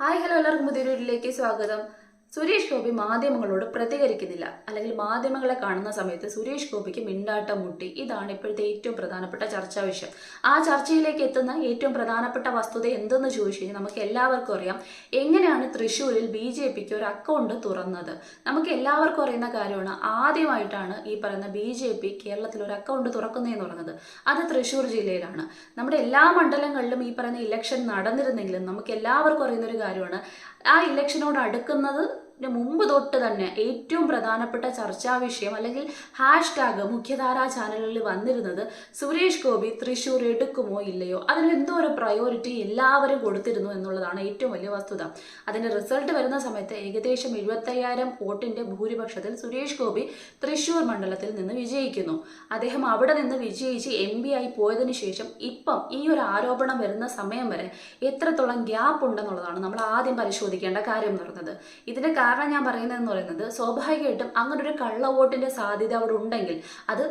Hi hello എല്ലാവർക്കും പുതിയൊരു വീട്ടിലേക്ക് സ്വാഗതം. സുരേഷ് ഗോപി മാധ്യമങ്ങളോട് പ്രതികരിക്കുന്നില്ല. അല്ലെങ്കിൽ മാധ്യമങ്ങളെ കാണുന്ന സമയത്ത് സുരേഷ് ഗോപിക്ക് മിണ്ടാട്ടം മുട്ടി. ഇതാണ് ഇപ്പോഴത്തെ ഏറ്റവും പ്രധാനപ്പെട്ട ചർച്ചാ വിഷയം. ആ ചർച്ചയിലേക്ക് എത്തുന്ന ഏറ്റവും പ്രധാനപ്പെട്ട വസ്തുത എന്തെന്ന് ചോദിച്ചു കഴിഞ്ഞാൽ നമുക്ക് എല്ലാവർക്കും അറിയാം. എങ്ങനെയാണ് തൃശ്ശൂരിൽ ബി ജെ പിക്ക് ഒരു അക്കൗണ്ട് തുറന്നത്? നമുക്ക് എല്ലാവർക്കും അറിയുന്ന കാര്യമാണ് ആദ്യമായിട്ടാണ് ഈ പറയുന്ന ബി ജെ പി കേരളത്തിൽ ഒരു അക്കൗണ്ട് തുറക്കുന്നതെന്ന് പറയുന്നത്. അത് തൃശ്ശൂർ ജില്ലയിലാണ്. നമ്മുടെ എല്ലാ മണ്ഡലങ്ങളിലും ഈ പറയുന്ന ഇലക്ഷൻ നടന്നിരുന്നെങ്കിലും നമുക്ക് എല്ലാവർക്കും അറിയുന്ന ഒരു കാര്യമാണ്. ആ ഇലക്ഷനോട് അടുക്കുന്നത് മുമ്പ് തൊട്ട് തന്നെ ഏറ്റവും പ്രധാനപ്പെട്ട ചർച്ചാ വിഷയം അല്ലെങ്കിൽ ഹാഷ് ടാഗ് മുഖ്യധാരാ ചാനലുകളിൽ വന്നിരുന്നത് സുരേഷ് ഗോപി തൃശ്ശൂർ എടുക്കുമോ ഇല്ലയോ? അതിന് എന്തോ ഒരു പ്രയോറിറ്റി എല്ലാവരും കൊടുത്തിരുന്നു എന്നുള്ളതാണ് ഏറ്റവും വലിയ വസ്തുത. അതിന്റെ റിസൾട്ട് വരുന്ന സമയത്ത് ഏകദേശം എഴുപത്തയ്യായിരം വോട്ടിന്റെ ഭൂരിപക്ഷത്തിൽ സുരേഷ് ഗോപി തൃശ്ശൂർ മണ്ഡലത്തിൽ നിന്ന് വിജയിക്കുന്നു. അദ്ദേഹം അവിടെ നിന്ന് വിജയിച്ച് എം ആയി പോയതിനു ശേഷം ഇപ്പം ഈ ഒരു ആരോപണം വരുന്ന സമയം വരെ എത്രത്തോളം ഗ്യാപ്പ് ഉണ്ടെന്നുള്ളതാണ് നമ്മൾ ആദ്യം പരിശോധിക്കേണ്ട കാര്യം എന്ന് പറയുന്നത് ഇതിന്റെ കാരണം ഞാൻ പറയുന്നതെന്ന് പറയുന്നത് സ്വാഭാവികമായിട്ടും അങ്ങനെ ഒരു കള്ള സാധ്യത അവിടെ ഉണ്ടെങ്കിൽ അത്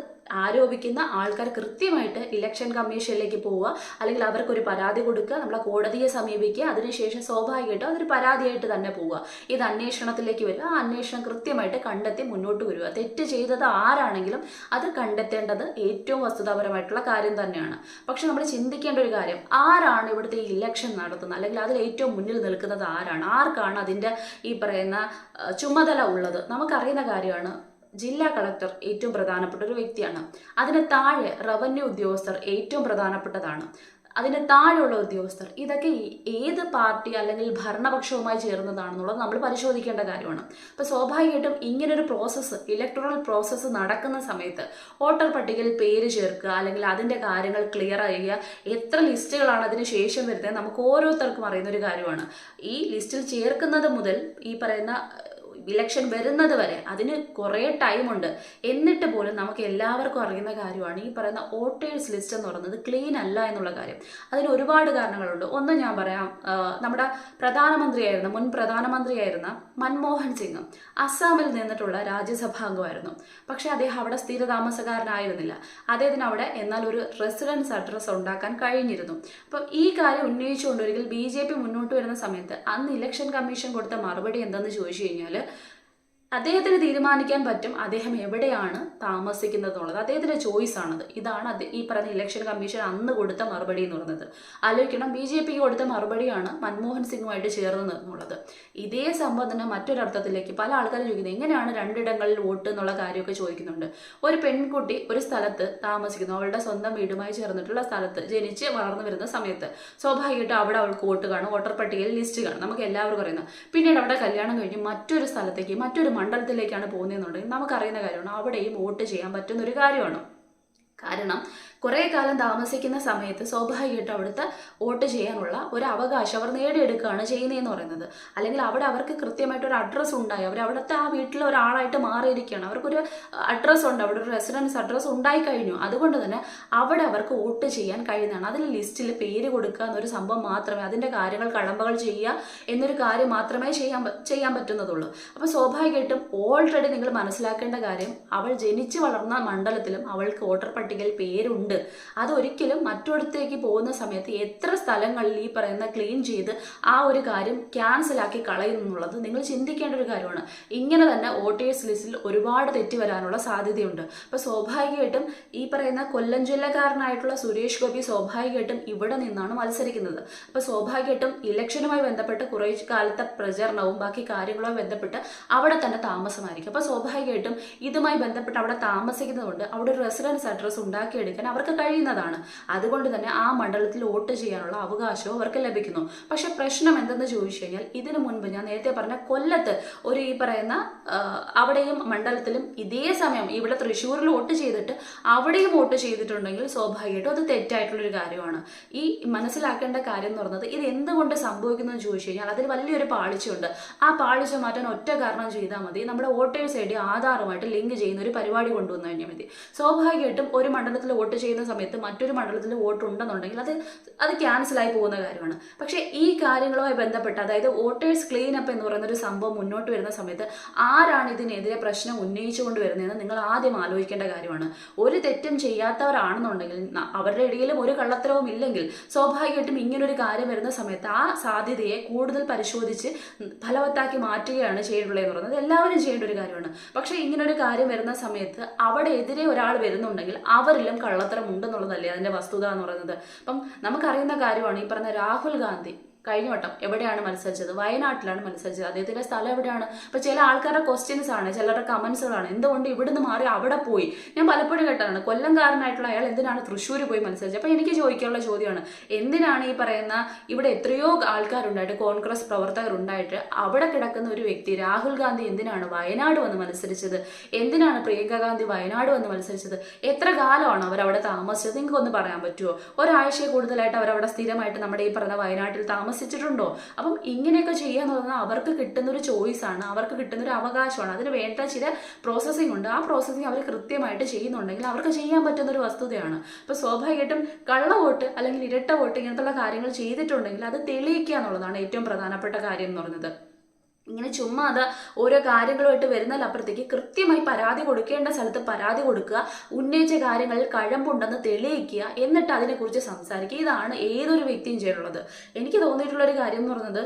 ആരോപിക്കുന്ന ആൾക്കാർ കൃത്യമായിട്ട് ഇലക്ഷൻ കമ്മീഷനിലേക്ക് പോവുക അല്ലെങ്കിൽ അവർക്കൊരു പരാതി കൊടുക്കുക നമ്മളെ കോടതിയെ സമീപിക്കുക അതിനുശേഷം സ്വാഭാവികമായിട്ടും അതൊരു പരാതിയായിട്ട് തന്നെ പോവുക. ഇത് അന്വേഷണത്തിലേക്ക് വരിക. ആ അന്വേഷണം കൃത്യമായിട്ട് കണ്ടെത്തി മുന്നോട്ട് വരിക തെറ്റ് ചെയ്തത് ആരാണെങ്കിലും അത് കണ്ടെത്തേണ്ടത് ഏറ്റവും വസ്തുതാപരമായിട്ടുള്ള കാര്യം തന്നെയാണ്. പക്ഷെ നമ്മൾ ചിന്തിക്കേണ്ട ഒരു കാര്യം ആരാണ് ഇവിടുത്തെ ഈ ഇലക്ഷൻ നടത്തുന്നത്? അല്ലെങ്കിൽ അതിൽ ഏറ്റവും മുന്നിൽ നിൽക്കുന്നത് ആരാണ്? ആർക്കാണ് അതിന്റെ ഈ പറയുന്ന ചുമതല ഉള്ളത്? നമുക്കറിയുന്ന കാര്യമാണ് ജില്ലാ കളക്ടർ ഏറ്റവും പ്രധാനപ്പെട്ട ഒരു വ്യക്തിയാണ്. അതിന് താഴെ റവന്യൂ ഉദ്യോഗസ്ഥർ ഏറ്റവും പ്രധാനപ്പെട്ടതാണ്. അതിന് താഴെയുള്ള ഉദ്യോഗസ്ഥർ ഇതൊക്കെ ഏത് പാർട്ടി അല്ലെങ്കിൽ ഭരണപക്ഷവുമായി ചേർന്നതാണെന്നുള്ളത് നമ്മൾ പരിശോധിക്കേണ്ട കാര്യമാണ്. അപ്പോൾ സ്വാഭാവികമായിട്ടും ഇങ്ങനൊരു പ്രോസസ്സ് ഇലക്ട്രൽ പ്രോസസ്സ് നടക്കുന്ന സമയത്ത് വോട്ടർ പട്ടികയിൽ പേര് ചേർക്കുക അല്ലെങ്കിൽ അതിന്റെ കാര്യങ്ങൾ ക്ലിയർ ചെയ്യുക എത്ര ലിസ്റ്റുകളാണ് അതിന് ശേഷം വരുന്നത് നമുക്ക് ഓരോരുത്തർക്കും അറിയുന്ന ഒരു കാര്യമാണ്. ഈ ലിസ്റ്റിൽ ചേർക്കുന്നത് മുതൽ ഈ പറയുന്ന ഇലക്ഷൻ വരുന്നത് വരെ അതിന് കുറേ ടൈമുണ്ട് എന്നിട്ട് പോലും നമുക്ക് എല്ലാവർക്കും അറിയുന്ന കാര്യമാണ് ഈ പറയുന്ന വോട്ടേഴ്സ് ലിസ്റ്റ് എന്ന് പറയുന്നത് ക്ലീൻ അല്ല എന്നുള്ള കാര്യം. അതിന് ഒരുപാട് കാരണങ്ങളുണ്ട്. ഒന്ന് ഞാൻ പറയാം നമ്മുടെ പ്രധാനമന്ത്രിയായിരുന്ന മുൻ പ്രധാനമന്ത്രിയായിരുന്ന മൻമോഹൻ സിംഗ് അസ്സാമിൽ നിന്നിട്ടുള്ള രാജ്യസഭാംഗമായിരുന്നു. പക്ഷേ അദ്ദേഹം അവിടെ സ്ഥിരതാമസക്കാരനായിരുന്നില്ല. അദ്ദേഹത്തിന് അവിടെ എന്നാൽ ഒരു റെസിഡൻസ് അഡ്രസ്സ് ഉണ്ടാക്കാൻ കഴിഞ്ഞിരുന്നു. അപ്പം ഈ കാര്യം ഉന്നയിച്ചുകൊണ്ട് ഒരിക്കൽ ബി ജെ പി മുന്നോട്ട് വരുന്ന സമയത്ത് അന്ന് ഇലക്ഷൻ കമ്മീഷൻ കൊടുത്ത മറുപടി എന്തെന്ന് ചോദിച്ചു കഴിഞ്ഞാൽ അദ്ദേഹത്തിന് തീരുമാനിക്കാൻ പറ്റും അദ്ദേഹം എവിടെയാണ് താമസിക്കുന്നത് എന്നുള്ളത് അദ്ദേഹത്തിന്റെ ചോയ്സ് ആണത്. ഇതാണ് ഈ പറഞ്ഞ ഇലക്ഷൻ കമ്മീഷൻ അന്ന് കൊടുത്ത മറുപടി എന്ന് പറയുന്നത്. ആലോചിക്കണം ബി ജെ പിക്ക് കൊടുത്ത മറുപടിയാണ് മൻമോഹൻ സിംഗുമായിട്ട് ചേർന്നത് എന്നുള്ളത് ഇതേ സംഭവം തന്നെ മറ്റൊരർത്ഥത്തിലേക്ക് പല ആൾക്കാരും ചോദിക്കുന്നത് എങ്ങനെയാണ് രണ്ടിടങ്ങളിൽ വോട്ട് എന്നുള്ള കാര്യമൊക്കെ ചോദിക്കുന്നുണ്ട്. ഒരു പെൺകുട്ടി ഒരു സ്ഥലത്ത് താമസിക്കുന്നു. അവളുടെ സ്വന്തം വീടുമായി ചേർന്നിട്ടുള്ള സ്ഥലത്ത് ജനിച്ച് വളർന്നു വരുന്ന സമയത്ത് സ്വാഭാവികമായിട്ടും അവിടെ അവൾക്ക് വോട്ട് കാണും വോട്ടർ പട്ടികയിൽ ലിസ്റ്റ് കാണും. നമുക്ക് എല്ലാവർക്കും അറിയുന്നത് പിന്നീട് അവിടെ കല്യാണം കഴിഞ്ഞ് മറ്റൊരു സ്ഥലത്തേക്ക് മറ്റൊരു മണ്ഡലത്തിലേക്കാണ് പോകുന്നതെന്നുണ്ടെങ്കിൽ നമുക്കറിയുന്ന കാര്യമാണ് അവിടെയും വോട്ട് ചെയ്യാൻ പറ്റുന്ന ഒരു കാര്യമാണ്. കാരണം കുറേ കാലം താമസിക്കുന്ന സമയത്ത് സ്വാഭാവികമായിട്ടും അവിടുത്തെ വോട്ട് ചെയ്യാനുള്ള ഒരു അവകാശം അവർ നേടിയെടുക്കുകയാണ് ചെയ്യുന്നതെന്ന് പറയുന്നത്. അല്ലെങ്കിൽ അവിടെ അവർക്ക് കൃത്യമായിട്ട് ഒരു അഡ്രസ്സ് ഉണ്ടായി. അവർ അവിടുത്തെ ആ വീട്ടിലെ ഒരാളായിട്ട് മാറിയിരിക്കുകയാണ്. അവർക്കൊരു അഡ്രസ്സ് ഉണ്ട്. അവിടെ ഒരു റെസിഡൻസ് അഡ്രസ്സ് ഉണ്ടായി കഴിഞ്ഞു. അതുകൊണ്ട് തന്നെ അവിടെ അവർക്ക് വോട്ട് ചെയ്യാൻ കഴിയുന്നതാണ്. അതിൽ ലിസ്റ്റിൽ പേര് കൊടുക്കുക എന്നൊരു സംഭവം മാത്രമേ അതിന്റെ കാര്യങ്ങൾ കളമ്പകൾ ചെയ്യുക എന്നൊരു കാര്യം മാത്രമേ ചെയ്യാൻ ചെയ്യാൻ പറ്റുന്നതുള്ളൂ. അപ്പോൾ സ്വാഭാവികമായിട്ടും ഓൾറെഡി നിങ്ങൾ മനസ്സിലാക്കേണ്ട കാര്യം അവൾ ജനിച്ചു വളർന്ന മണ്ഡലത്തിലും അവൾക്ക് വോട്ടർ പട്ടികയിൽ പേരുണ്ട്. അതൊരിക്കലും മറ്റൊരിടത്തേക്ക് പോകുന്ന സമയത്ത് എത്ര സ്ഥലങ്ങളിൽ ഈ പറയുന്ന ക്ലീൻ ചെയ്ത് ആ ഒരു കാര്യം ക്യാൻസലാക്കി കളയുന്നു എന്നുള്ളത് നിങ്ങൾ ചിന്തിക്കേണ്ട ഒരു കാര്യമാണ്. ഇങ്ങനെ തന്നെ വോട്ടേഴ്സ് ലിസ്റ്റിൽ ഒരുപാട് തെറ്റി വരാനുള്ള സാധ്യതയുണ്ട്. അപ്പോൾ സ്വാഭാവികമായിട്ടും ഈ പറയുന്ന കൊല്ലം ജില്ലക്കാരനായിട്ടുള്ള സുരേഷ് ഗോപി സ്വാഭാവികമായിട്ടും ഇവിടെ നിന്നാണ് മത്സരിക്കുന്നത്. അപ്പോൾ സ്വാഭാവികമായിട്ടും ഇലക്ഷനുമായി ബന്ധപ്പെട്ട് കുറേ കാലത്തെ പ്രചരണവും ബാക്കി കാര്യങ്ങളുമായി ബന്ധപ്പെട്ട് അവിടെ തന്നെ താമസമായിരിക്കും. അപ്പോൾ സ്വാഭാവികമായിട്ടും ഇതുമായി ബന്ധപ്പെട്ട് അവിടെ താമസിക്കുന്നതുകൊണ്ട് അവിടെ ഒരു റെസിഡൻസ് അഡ്രസ്സ് ഉണ്ടാക്കിയെടുക്കാൻ അവർക്ക് കഴിയുന്നതാണ്. അതുകൊണ്ട് തന്നെ ആ മണ്ഡലത്തിൽ വോട്ട് ചെയ്യാനുള്ള അവകാശവും അവർക്ക് ലഭിക്കുന്നു. പക്ഷെ പ്രശ്നം എന്തെന്ന് ചോദിച്ചു കഴിഞ്ഞാൽ ഇതിനു മുൻപ് ഞാൻ നേരത്തെ പറഞ്ഞ കൊല്ലത്ത് ഒരു ഈ പറയുന്ന അവിടെയും മണ്ഡലത്തിലും ഇതേ സമയം ഇവിടെ തൃശ്ശൂരിൽ വോട്ട് ചെയ്തിട്ട് അവിടെയും വോട്ട് ചെയ്തിട്ടുണ്ടെങ്കിൽ സ്വാഭാവികമായിട്ടും അത് തെറ്റായിട്ടുള്ളൊരു കാര്യമാണ്. ഈ മനസ്സിലാക്കേണ്ട കാര്യം എന്ന് പറയുന്നത് ഇത് എന്തുകൊണ്ട് സംഭവിക്കുന്നു എന്ന് ചോദിച്ചു കഴിഞ്ഞാൽ അതിൽ വലിയൊരു പാളിച്ചയുണ്ട്. ആ പാളിച്ച മാറ്റാൻ ഒറ്റ കാരണം ചെയ്താൽ മതി. നമ്മുടെ വോട്ടേഴ്സ് ഐ ഡി ആധാറുമായിട്ട് ലിങ്ക് ചെയ്യുന്ന ഒരു പരിപാടി കൊണ്ടുവന്നു കഴിഞ്ഞാൽ മതി. സ്വാഭാവികമായിട്ടും ഒരു മണ്ഡലത്തിൽ വോട്ട് ചെയ്യുന്ന സമയത്ത് മറ്റൊരു മണ്ഡലത്തിൽ വോട്ട് ഉണ്ടെന്നുണ്ടെങ്കിൽ അത് അത് ക്യാൻസലായി പോകുന്ന കാര്യമാണ്. പക്ഷേ ഈ കാര്യങ്ങളുമായി ബന്ധപ്പെട്ട് അതായത് വോട്ടേഴ്സ് ക്ലീൻ അപ്പ് എന്ന് പറയുന്ന ഒരു സംഭവം മുന്നോട്ട് വരുന്ന സമയത്ത് ആരാണ് ഇതിനെതിരെ പ്രശ്നം ഉന്നയിച്ചുകൊണ്ട് വരുന്നതെന്ന് നിങ്ങൾ ആദ്യം ആലോചിക്കേണ്ട കാര്യമാണ്. ഒരു തെറ്റും ചെയ്യാത്തവരാണെന്നുണ്ടെങ്കിൽ അവരുടെ ഇടയിലും ഒരു കള്ളത്തരവും ഇല്ലെങ്കിൽ സ്വാഭാവികമായിട്ടും ഇങ്ങനൊരു കാര്യം വരുന്ന സമയത്ത് ആ സാധ്യതയെ കൂടുതൽ പരിശോധിച്ച് ഫലവത്താക്കി മാറ്റുകയാണ് ചെയ്യേണ്ടത് എന്ന് പറയുന്നത് എല്ലാവരും ചെയ്യേണ്ട ഒരു കാര്യമാണ്. പക്ഷേ ഇങ്ങനൊരു കാര്യം വരുന്ന സമയത്ത് അവിടെ എതിരെ ഒരാൾ വരുന്നുണ്ടെങ്കിൽ അവരിലും കള്ളത്തരം ഉണ്ടെന്നുള്ളതല്ലേ അതിന്റെ വസ്തുത എന്ന് പറയുന്നത്? അപ്പം നമുക്കറിയുന്ന കാര്യമാണ് ഈ പറഞ്ഞ രാഹുൽ ഗാന്ധി. കഴിഞ്ഞ വട്ടം എവിടെയാണ് മത്സരിച്ചത്? വയനാട്ടിലാണ് മത്സരിച്ചത്. അദ്ദേഹത്തിന്റെ സ്ഥലം എവിടെയാണ്? അപ്പോൾ ചില ആൾക്കാരുടെ ക്വസ്റ്റ്യൻസ് ആണ് ചിലരുടെ കമന്റ്സുകളാണ് എന്തുകൊണ്ട് ഇവിടുന്ന് മാറി അവിടെ പോയി? ഞാൻ പലപ്പോഴും കേട്ടതാണ് കൊല്ലംകാരനായിട്ടുള്ള അയാൾ എന്തിനാണ് തൃശ്ശൂർ പോയി മത്സരിച്ചത്? അപ്പോൾ എനിക്ക് ചോദിക്കാനുള്ള ചോദ്യമാണ് എന്തിനാണ് ഈ പറയുന്ന ഇവിടെ എത്രയോ ആൾക്കാരുണ്ടായിട്ട് കോൺഗ്രസ് പ്രവർത്തകർ ഉണ്ടായിട്ട് അവിടെ കിടക്കുന്ന ഒരു വ്യക്തി രാഹുൽ ഗാന്ധി എന്തിനാണ് വയനാട് വന്ന് മത്സരിച്ചത്? എന്തിനാണ് പ്രിയങ്ക ഗാന്ധി വയനാട് വന്ന് മത്സരിച്ചത്? എത്ര കാലമാണ് അവർ അവിടെ താമസിച്ചത്? നിങ്ങൾക്കൊന്ന് പറയാൻ പറ്റുമോ ഒരാഴ്ചയെ കൂടുതലായിട്ട് അവരവിടെ സ്ഥിരമായിട്ട് നമ്മുടെ ഈ പറഞ്ഞ വയനാട്ടിൽ താമസിച്ചിട്ടുണ്ടോ? അപ്പം ഇങ്ങനെയൊക്കെ ചെയ്യാന്ന് പറഞ്ഞാൽ അവർക്ക് കിട്ടുന്ന ഒരു ചോയ്സ് ആണ് അവർക്ക് കിട്ടുന്ന ഒരു അവകാശമാണ്. അതിന് വേണ്ട ചില പ്രോസസ്സിംഗ് ഉണ്ട്. ആ പ്രോസസ്സിംഗ് അവർ കൃത്യമായിട്ട് ചെയ്യുന്നുണ്ടെങ്കിൽ അവർക്ക് ചെയ്യാൻ പറ്റുന്ന ഒരു വസ്തുതയാണ്. അപ്പൊ സ്വാഭാവികമായിട്ടും കള്ള വോട്ട് അല്ലെങ്കിൽ ഇരട്ട വോട്ട് ഇങ്ങനത്തുള്ള കാര്യങ്ങൾ ചെയ്തിട്ടുണ്ടെങ്കിൽ അത് തെളിയിക്കുക എന്നുള്ളതാണ് ഏറ്റവും പ്രധാനപ്പെട്ട കാര്യം എന്ന് പറയുന്നത് ഇങ്ങനെ ചുമ്മാ അത് ഓരോ കാര്യങ്ങളുമായിട്ട് വരുന്നതിലപ്പുറത്തേക്ക് കൃത്യമായി പരാതി കൊടുക്കേണ്ട സ്ഥലത്ത് പരാതി കൊടുക്കുക ഉന്നയിച്ച കാര്യങ്ങളിൽ കഴമ്പുണ്ടെന്ന് തെളിയിക്കുക എന്നിട്ട് അതിനെക്കുറിച്ച് സംസാരിക്കുക. ഇതാണ് ഏതൊരു വ്യക്തിയും ചെയ്യാനുള്ളത് എനിക്ക് തോന്നിയിട്ടുള്ള ഒരു കാര്യം എന്ന് പറയുന്നത്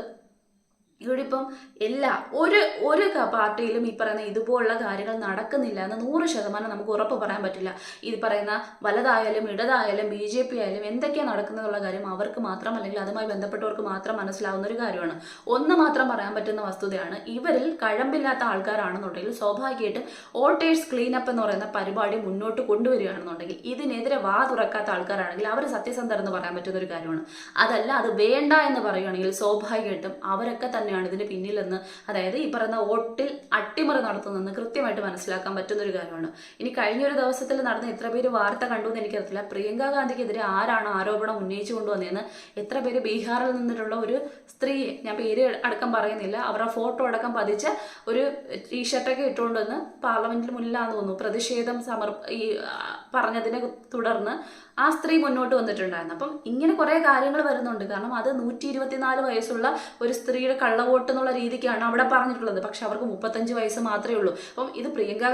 ഇവിടെ ഇപ്പം എല്ലാ ഒരു ഒരു പാർട്ടിയിലും ഈ പറയുന്ന ഇതുപോലുള്ള കാര്യങ്ങൾ നടക്കുന്നില്ല എന്ന് നൂറ് ശതമാനം നമുക്ക് ഉറപ്പ് പറയാൻ പറ്റില്ല. ഈ പറയുന്ന വലതായാലും ഇടതായാലും ബി ജെ പി ആയാലും എന്തൊക്കെയാണ് നടക്കുന്നതെന്നുള്ള കാര്യം അവർക്ക് മാത്രം അല്ലെങ്കിൽ അതുമായി ബന്ധപ്പെട്ടവർക്ക് മാത്രം മനസ്സിലാവുന്ന ഒരു കാര്യമാണ്. ഒന്ന് മാത്രം പറയാൻ പറ്റുന്ന വസ്തുതയാണ് ഇവരിൽ കഴമ്പില്ലാത്ത ആൾക്കാരാണെന്നുണ്ടെങ്കിൽ സ്വാഭാവികമായിട്ടും വോട്ടേഴ്സ് ക്ലീൻ അപ്പ് എന്ന് പറയുന്ന പരിപാടി മുന്നോട്ട് കൊണ്ടുവരികയാണെന്നുണ്ടെങ്കിൽ ഇതിനെതിരെ വാ തുറക്കാത്ത ആൾക്കാരാണെങ്കിൽ അവർ സത്യസന്ധരെന്ന് പറയാൻ പറ്റുന്ന ഒരു കാര്യമാണ്. അതല്ല അത് വേണ്ട എന്ന് പറയുകയാണെങ്കിൽ സ്വാഭാവികമായിട്ടും അവരൊക്കെ തന്നെയാണ് ഇതിന് പിന്നിലെന്ന്. അതായത് ഈ പറയുന്ന വോട്ടിൽ അട്ടിമറി നടത്തുന്നതെന്ന് കൃത്യമായിട്ട് മനസ്സിലാക്കാൻ പറ്റുന്ന ഒരു കാര്യമാണ്. ഇനി കഴിഞ്ഞൊരു ദിവസത്തിൽ നടന്ന എത്ര പേര് വാർത്ത കണ്ടു എന്ന് എനിക്കറിയില്ല പ്രിയങ്ക ഗാന്ധിക്കെതിരെ ആരാണ് ആരോപണം ഉന്നയിച്ചു കൊണ്ടുവന്നതെന്ന് എത്ര പേര് ബീഹാറിൽ നിന്നിട്ടുള്ള ഒരു സ്ത്രീയെ ഞാൻ പേര് അടക്കം പറയുന്നില്ല അവരുടെ ഫോട്ടോ അടക്കം പതിച്ച് ഒരു ടീഷർട്ടൊക്കെ ഇട്ടുകൊണ്ടുവന്ന് പാർലമെന്റിന് മുന്നിലാന്ന് തോന്നുന്നു. പ്രതിഷേധം സമർ ഈ പറഞ്ഞതിനെ തുടർന്ന് ആ സ്ത്രീ മുന്നോട്ട് വന്നിട്ടുണ്ടായിരുന്നു. അപ്പം ഇങ്ങനെ കുറെ കാര്യങ്ങൾ വരുന്നുണ്ട്. കാരണം അത് നൂറ്റി ഇരുപത്തിനാല് വയസ്സുള്ള ഒരു സ്ത്രീയുടെ കള്ളവോട്ട് എന്നുള്ള രീതിക്കാണ് അവിടെ പറഞ്ഞിട്ടുള്ളത്. പക്ഷെ അവർക്ക് മുപ്പത്തഞ്ച് വയസ്സ് മാത്രമേ ഉള്ളൂ. അപ്പം ഇത് പ്രിയങ്ക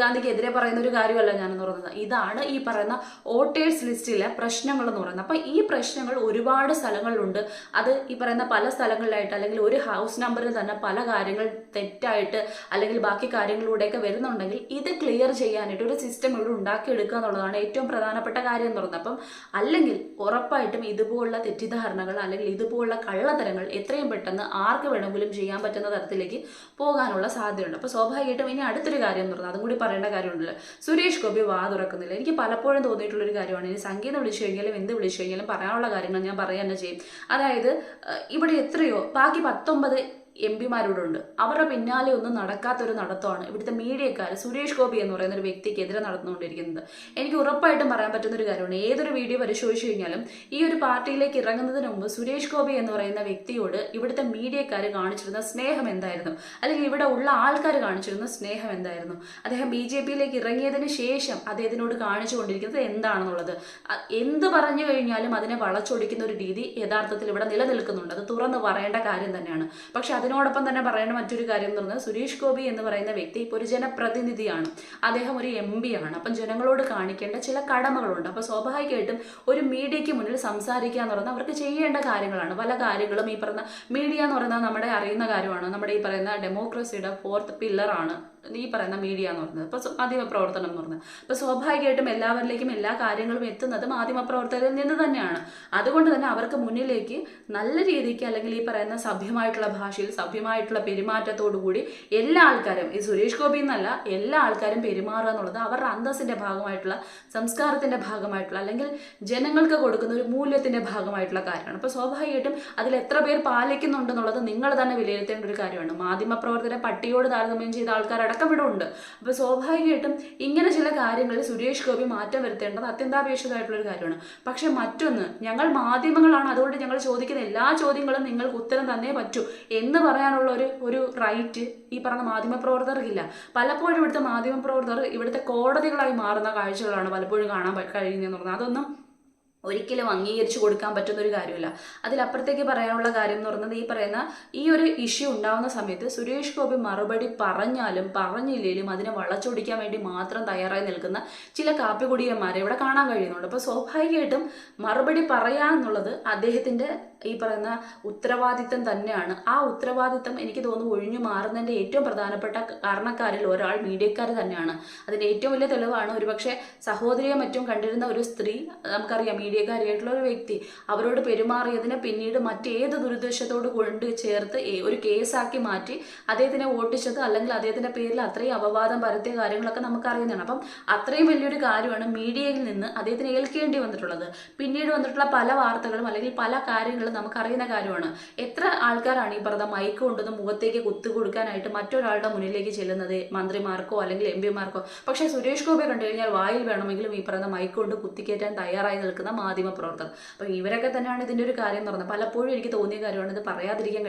ഗാന്ധിക്ക് എതിരെ പറയുന്ന ഒരു കാര്യമല്ല ഞാനെന്ന് പറയുന്നത്. ഇതാണ് ഈ പറയുന്ന വോട്ടേഴ്സ് ലിസ്റ്റിലെ പ്രശ്നങ്ങൾ എന്ന് പറയുന്നത്. അപ്പം ഈ പ്രശ്നങ്ങൾ ഒരുപാട് സ്ഥലങ്ങളിലുണ്ട്. അത് ഈ പറയുന്ന പല സ്ഥലങ്ങളിലായിട്ട് അല്ലെങ്കിൽ ഒരു ഹൗസ് നമ്പറിൽ തന്നെ പല കാര്യങ്ങൾ തെറ്റായിട്ട് അല്ലെങ്കിൽ ബാക്കി കാര്യങ്ങളിലൂടെയൊക്കെ വരുന്നുണ്ടെങ്കിൽ ഇത് ക്ലിയർ ചെയ്യാനായിട്ട് ഒരു സിസ്റ്റം ഇവിടെ ഉണ്ടാക്കിയെടുക്കുക എന്നുള്ളതാണ് ഏറ്റവും പ്രധാനപ്പെട്ട കാര്യം എന്ന് പറയുന്നത്. അപ്പം അല്ലെങ്കിൽ ഉറപ്പായിട്ടും ഇതുപോലുള്ള തെറ്റിദ്ധാരണകൾ അല്ലെങ്കിൽ ഇതുപോലുള്ള കള്ളത്തരങ്ങൾ എത്രയും പെട്ടെന്ന് ആർക്ക് വേണമെങ്കിലും ചെയ്യാൻ പറ്റുന്ന തരത്തിലേക്ക് പോകാനുള്ള സാധ്യതയുണ്ട്. അപ്പോൾ സ്വാഭാവികമായിട്ടും ഇനി അടുത്തൊരു കാര്യം എന്ന് പറഞ്ഞാൽ അതും കൂടി പറയേണ്ട കാര്യമുണ്ടല്ലോ. സുരേഷ് ഗോപി വാ തുറക്കുന്നില്ല. എനിക്ക് പലപ്പോഴും തോന്നിയിട്ടുള്ള ഒരു കാര്യമാണ് ഇനി സംഗീതം വിളിച്ചു കഴിഞ്ഞാലും എന്ത് വിളിച്ചു കഴിഞ്ഞാലും പറയാനുള്ള കാര്യങ്ങൾ ഞാൻ പറയുക തന്നെ ചെയ്യും. അതായത് ഇവിടെ എത്രയോ ബാക്കി പത്തൊമ്പത് എം പിമാരോടുണ്ട്. അവരുടെ പിന്നാലെ ഒന്നും നടക്കാത്തൊരു നടത്തമാണ് ഇവിടുത്തെ മീഡിയക്കാർ സുരേഷ് ഗോപി എന്ന് പറയുന്ന ഒരു വ്യക്തിക്കെതിരെ നടന്നുകൊണ്ടിരിക്കുന്നത്. എനിക്ക് ഉറപ്പായിട്ടും പറയാൻ പറ്റുന്ന ഒരു കാര്യമാണ്. ഏതൊരു വീഡിയോ പരിശോധിച്ചു കഴിഞ്ഞാലും ഈ ഒരു പാർട്ടിയിലേക്ക് ഇറങ്ങുന്നതിന് മുമ്പ് സുരേഷ് ഗോപി എന്ന് പറയുന്ന വ്യക്തിയോട് ഇവിടുത്തെ മീഡിയക്കാർ കാണിച്ചിരുന്ന സ്നേഹം എന്തായിരുന്നു? അല്ലെങ്കിൽ ഇവിടെ ഉള്ള ആൾക്കാർ കാണിച്ചിരുന്ന സ്നേഹം എന്തായിരുന്നു? അദ്ദേഹം ബി ജെ പിയിലേക്ക് ഇറങ്ങിയതിന് ശേഷം അദ്ദേഹത്തിനോട് കാണിച്ചുകൊണ്ടിരിക്കുന്നത് എന്താണെന്നുള്ളത്. എന്ത് പറഞ്ഞു കഴിഞ്ഞാലും അതിനെ വളച്ചൊടിക്കുന്ന ഒരു രീതി യഥാർത്ഥത്തിൽ ഇവിടെ നിലനിൽക്കുന്നുണ്ട്. അത് തുറന്ന് പറയേണ്ട കാര്യം തന്നെയാണ്. പക്ഷെ അതിനോടൊപ്പം തന്നെ പറയേണ്ട മറ്റൊരു കാര്യം എന്ന് പറഞ്ഞാൽ സുരേഷ് ഗോപി എന്ന് പറയുന്ന വ്യക്തി ഇപ്പോൾ ഒരു ജനപ്രതിനിധിയാണ്. അദ്ദേഹം ഒരു എം പി ആണ് അപ്പം ജനങ്ങളോട് കാണിക്കേണ്ട ചില കടമകളുണ്ട്. അപ്പോൾ സ്വാഭാവികമായിട്ടും ഒരു മീഡിയയ്ക്ക് മുന്നിൽ സംസാരിക്കുക എന്ന് പറഞ്ഞാൽ അവർക്ക് ചെയ്യേണ്ട കാര്യങ്ങളാണ്. പല കാര്യങ്ങളും ഈ പറയുന്ന മീഡിയ എന്ന് പറയുന്നത് നമ്മുടെ അറിയുന്ന കാര്യമാണ്. നമ്മുടെ ഈ പറയുന്ന ഡെമോക്രസിയുടെ ഫോർത്ത് പില്ലറാണ് ഈ പറയുന്ന മീഡിയ എന്ന് പറയുന്നത് ഇപ്പോൾ മാധ്യമ പ്രവർത്തനം എന്ന് പറഞ്ഞത്. അപ്പോൾ സ്വാഭാവികമായിട്ടും എല്ലാവരിലേക്കും എല്ലാ കാര്യങ്ങളും എത്തുന്നത് മാധ്യമ പ്രവർത്തകരിൽ നിന്ന് തന്നെയാണ്. അതുകൊണ്ട് തന്നെ അവർക്ക് മുന്നിലേക്ക് നല്ല രീതിക്ക് അല്ലെങ്കിൽ ഈ പറയുന്ന സഭ്യമായിട്ടുള്ള ഭാഷയിൽ സഭ്യമായിട്ടുള്ള പെരുമാറ്റത്തോടു കൂടി എല്ലാ ആൾക്കാരും ഈ സുരേഷ് ഗോപി എന്നല്ല എല്ലാ ആൾക്കാരും പെരുമാറുക എന്നുള്ളത് അവരുടെ അന്തസ്സിന്റെ ഭാഗമായിട്ടുള്ള സംസ്കാരത്തിന്റെ ഭാഗമായിട്ടുള്ള അല്ലെങ്കിൽ ജനങ്ങൾക്ക് കൊടുക്കുന്ന ഒരു മൂല്യത്തിന്റെ ഭാഗമായിട്ടുള്ള കാര്യമാണ്. അപ്പോൾ സ്വാഭാവികമായിട്ടും അതിൽ എത്ര പേർ പാലിക്കുന്നുണ്ടെന്നുള്ളത് നിങ്ങൾ തന്നെ വിലയിരുത്തേണ്ട ഒരു കാര്യമാണ്. മാധ്യമ പ്രവർത്തകരെ പട്ടിയോട് താരതമ്യം ചെയ്ത ആൾക്കാരടക്കം അടക്കമിടുണ്ട് അപ്പോൾ സ്വാഭാവികമായിട്ടും ഇങ്ങനെ ചില കാര്യങ്ങളിൽ സുരേഷ് ഗോപി മാറ്റം വരുത്തേണ്ടത് അത്യന്താപേക്ഷിതമായിട്ടുള്ള ഒരു കാര്യമാണ്. പക്ഷേ മറ്റൊന്ന് ഞങ്ങൾ മാധ്യമങ്ങളാണ് അതുകൊണ്ട് ഞങ്ങൾ ചോദിക്കുന്ന എല്ലാ ചോദ്യങ്ങളും നിങ്ങൾക്ക് ഉത്തരം തന്നേ പറ്റൂ എന്ന് പറയാനുള്ള ഒരു ഒരു റൈറ്റ് ഈ പറഞ്ഞ മാധ്യമപ്രവർത്തകർക്കില്ല പലപ്പോഴും ഇവിടുത്തെ മാധ്യമപ്രവർത്തകർ ഇവിടുത്തെ കോടതികളായി മാറുന്ന കാഴ്ചകളാണ് പലപ്പോഴും കാണാൻ കഴിയുന്നതെന്ന് പറഞ്ഞാൽ അതൊന്നും ഒരിക്കലും അംഗീകരിച്ചു കൊടുക്കാൻ പറ്റുന്ന ഒരു കാര്യമില്ല. അതിലപ്പുറത്തേക്ക് പറയാനുള്ള കാര്യം എന്ന് പറയുന്നത് ഈ പറയുന്ന ഈ ഒരു ഇഷ്യൂ ഉണ്ടാവുന്ന സമയത്ത് സുരേഷ് ഗോപി മറുപടി പറഞ്ഞാലും പറഞ്ഞില്ലെങ്കിലും അതിനെ വളച്ചൊടിക്കാൻ വേണ്ടി മാത്രം തയ്യാറായി നിൽക്കുന്ന ചില കാപ്പികുടിയന്മാരെ ഇവിടെ കാണാൻ കഴിയുന്നുണ്ട്. അപ്പോൾ സ്വാഭാവികമായിട്ടും മറുപടി പറയാന്നുള്ളത് അദ്ദേഹത്തിന്റെ ഈ പറയുന്ന ഉത്തരവാദിത്തം തന്നെയാണ്. ആ ഉത്തരവാദിത്തം എനിക്ക് തോന്നുന്നു ഒഴിഞ്ഞു മാറുന്നതിന്റെ ഏറ്റവും പ്രധാനപ്പെട്ട കാരണക്കാരിൽ ഒരാൾ മീഡിയക്കാർ തന്നെയാണ്. അതിന്റെ ഏറ്റവും വലിയ തെളിവാണ് ഒരുപക്ഷെ സഹോദരിയെ മറ്റും കണ്ടിരുന്ന ഒരു സ്ത്രീ നമുക്കറിയാം മീഡിയക്കാരിയായിട്ടുള്ള ഒരു വ്യക്തി. അവരോട് പെരുമാറിയതിനെ പിന്നീട് മറ്റേത് ദുരുദ്ദേശത്തോട് കൊണ്ട് ചേർത്ത് ഒരു കേസാക്കി മാറ്റി അദ്ദേഹത്തിനെ ഓട്ടിച്ചത് അല്ലെങ്കിൽ അദ്ദേഹത്തിന്റെ പേരിൽ അത്രയും അപവാദം പരത്തിയ കാര്യങ്ങളൊക്കെ നമുക്കറിയുന്നതാണ്. അപ്പം അത്രയും വലിയൊരു കാര്യമാണ് മീഡിയയിൽ നിന്ന് അദ്ദേഹത്തിന് ഏൽക്കേണ്ടി വന്നിട്ടുള്ളത്. പിന്നീട് വന്നിട്ടുള്ള പല വാർത്തകളും അല്ലെങ്കിൽ പല കാര്യങ്ങളും നമുക്കറിയുന്ന കാര്യമാണ്. എത്ര ആൾക്കാരാണ് ഈ പറഞ്ഞ മൈക്ക് കൊണ്ടുവന്ന് മുഖത്തേക്ക് കുത്തു കൊടുക്കാനായിട്ട് മറ്റൊരാളുടെ മുന്നിലേക്ക് ചെല്ലുന്നത്? മന്ത്രിമാർക്കോ അല്ലെങ്കിൽ എം പിമാർക്കോ? പക്ഷേ സുരേഷ് ഗോപി കണ്ടു കഴിഞ്ഞാൽ വായിൽ വേണമെങ്കിലും ഈ പറയുന്ന മൈക്ക് കൊണ്ട് കുത്തിക്കയറ്റാൻ തയ്യാറായി നിൽക്കുന്ന മാധ്യമ പ്രവർത്തകർ അപ്പോൾ ഇവരൊക്കെ തന്നെയാണ് ഇതിന്റെ ഒരു കാര്യം എന്ന് പറഞ്ഞത്. പലപ്പോഴും എനിക്ക് തോന്നിയ കാര്യമാണ് ഇത് പറയാതിരിക്കാൻ